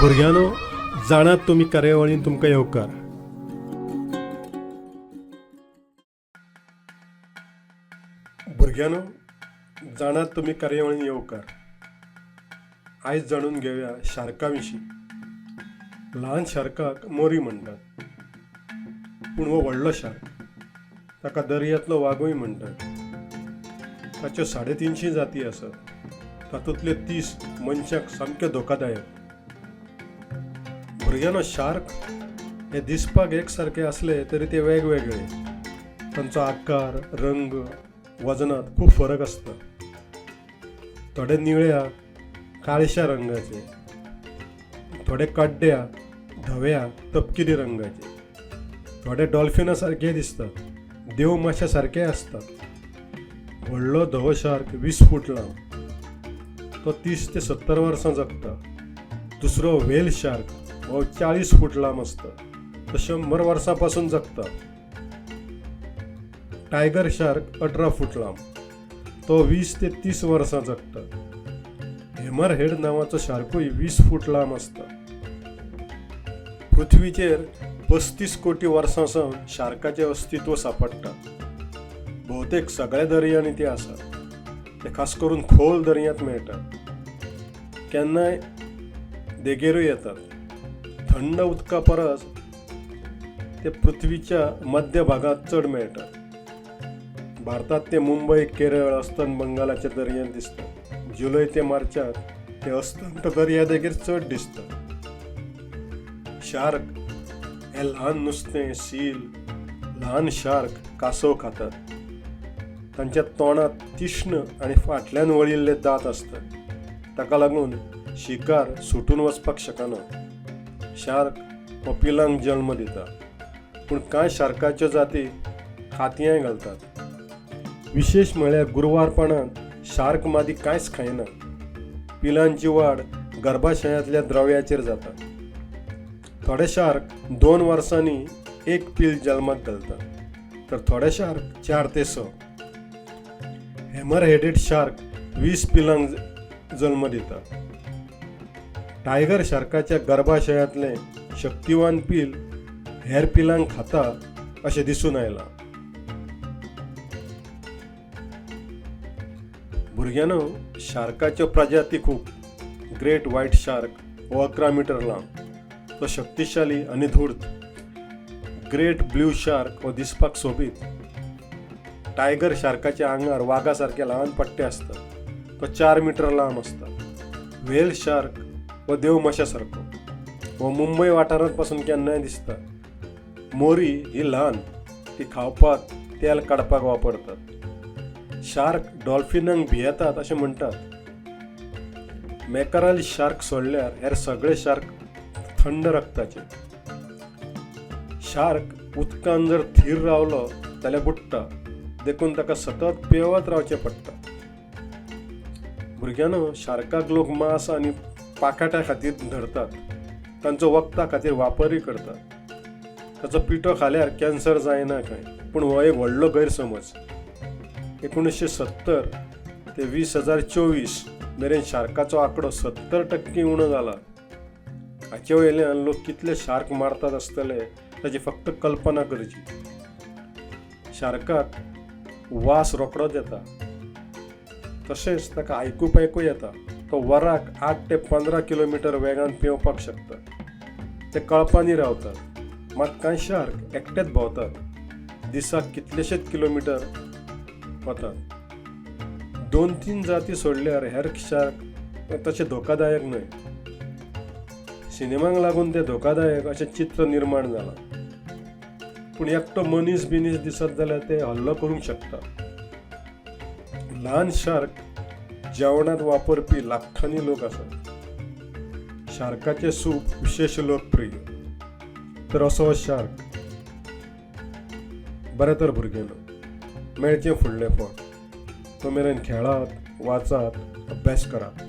भुरग्यानो जाणात तुमी कार्यावळीन तुमकां येवकार. भुरग्यानो जाणात तुमी कार्यावळीन येवकार. आयज जाणून घेवया शार्का विशीं. ल्हान शार्काक मोरी म्हणटात पूण हो व्हडलो शार्क ताका दर्यांतलो वागूय म्हणटात ताच्यो साडे तिनशी जाती आसात. तातूंतले तीस मनशाक सामके धोकादायक. भुरग्यांनो शार्क हे दिसपाक एकसारखे असले तरी ते वेगवेगळे. तांचो आकार रंग वजनात खूब फरक आसता थोडे निळ्या काळशा रंगाचे. थोडे कड्ड्या धव्या तपकिरी रंगाचे. थोडे डॉल्फिना सारखे दिसतात. देव माश्या सारके असतात. व्हडलो धवो शार्क वीस फूट लांब. तो तीस ते सत्तर वर्सां जगता. दुसरो व्हेल शार्क हो चाळीस फूट लांब असतं. तर शंभर वर्सां पासून जगता. टायगर शार्क अठरा फूट लांब. तो वीस ते तीस वर्सां जगता. हेमर हेड नांवाचो शार्कूय वीस फूट लांब असतं. पृथ्वीचेर पस्तीस कोटी वर्सां सावन शार्काचें अस्तित्व सापडटा भोवतेक सगळ्या दर्यांनी ते आसा ते खास करून खोल दर्यांत मेळटात केन्नाय देगेरूय येतात. थंड उदका परस ते पृथ्वीच्या मध्य भागात चड मेळटात भारतात ते मुंबय केरळ अस्तंत बंगालाच्या दर्यान दिसतात जुलय ते मार्चात ते अस्तंत दर्या देगेर चड दिसतात शार्क हे ल्हान नुस्तें सील ल्हान शार्क कासव खातात. तांच्या तोंडात तीक्ष्ण आनी फाटल्यान वळिल्ले दांत असतात. ताका लागून शिकार सुटून वचपाक शकना. शार्क हो जल्म दिता पूण कांय शार्काच्यो जाती? हातयांय घालतात. विशेष म्हळ्यार गुरवारपणांत शार्क मादी कांयच खायना. पिलांची वाड गर्भाशयांतल्या द्रव्याचेर जाता. थोडे शार्क दोन वर्सांनी एक पील जल्माक घालतात. तर थोडे शार्क चार ते स. हेमर हेडेड शार्क वीस पिलांक जल्म दिता टायगर शार्काच्या गर्भाशयांतले शक्तिवान पील हेर पिलांक खाता अशें दिसून आयलां. भुरग्यानो शार्काच्यो प्रजाती खूब ग्रेट व्हाईट शार्क हो अकरा मिटर लांब. तो शक्तिशाली आनी धूर्त ग्रेट ब्ल्यू शार्क हो दिसपाक सोबीत. टायगर शार्काच्या आंगार वागा सारके ल्हान पट्टे असतात. तो चार मिटर लांब आसता व्हेल शार्क हो देव माश्या सारको हो मुंबय वाठारांत पासून केन्नाय दिसता. मोरी ही ल्हान ती खावपाक तेल काडपाक वापरतात. शार्क डॉल्फिनांक भियेतात अशें म्हणटात मॅकराल शार्क सोडल्यार हेर सगळे शार्क थंड रक्ताचे. शार्क उदकान जर थीर रावलो जाल्यार बुडटा देखून ताका सतत पेंवत रावचें पडटा. भुरग्यांनो शार्काक लोक मांस आनी पाकाट्या खातीर धरतात. तांचो वखदा खातीर वापरय करतात. ताचो पिठो खाल्यार कॅन्सर जायना काय पूण हो एक व्हडलो गैरसमज. एकोणीसशे सत्तर ते वीस हजार चोवीस मेरेन शार्काचो आंकडो सत्तर टक्के उणो जाला. हाचे वयल्यान लोक कितले शार्क मारतात आसतले ताची फक्त कल्पना करची. शार्काक वास रोखडोच येता तशेंच ताका आयकूप आयकूं येता. तो वराक आठ ते पंदरा किलोमिटर वेगान पेंवपाक शकता. ते कळपांनी रावतात. मात कांय शार्क एकटेच भोंवतात. दिसाक कितलेशेच किलोमिटर वतात. दोन तीन जाती सोडल्यार हेर शार्क तशें धोकादायक न्हय. सिनेमांक लागून ते धोकादायक अशें चित्र निर्माण जालां. पूण एकटो मनीस बिनीस दिसत जाल्यार ते हल्लो करूंक शकता. ल्हान शार्क जेवणात वापरपी लाखांनी लोक आसात शार्काचे सूप विशेष लोकप्रिय. तर असो हो शार्क. बरें तर भुरगेलो. मेळचें फुडलें फळ तो मेरेन खेळात वाचात अभ्यास करात.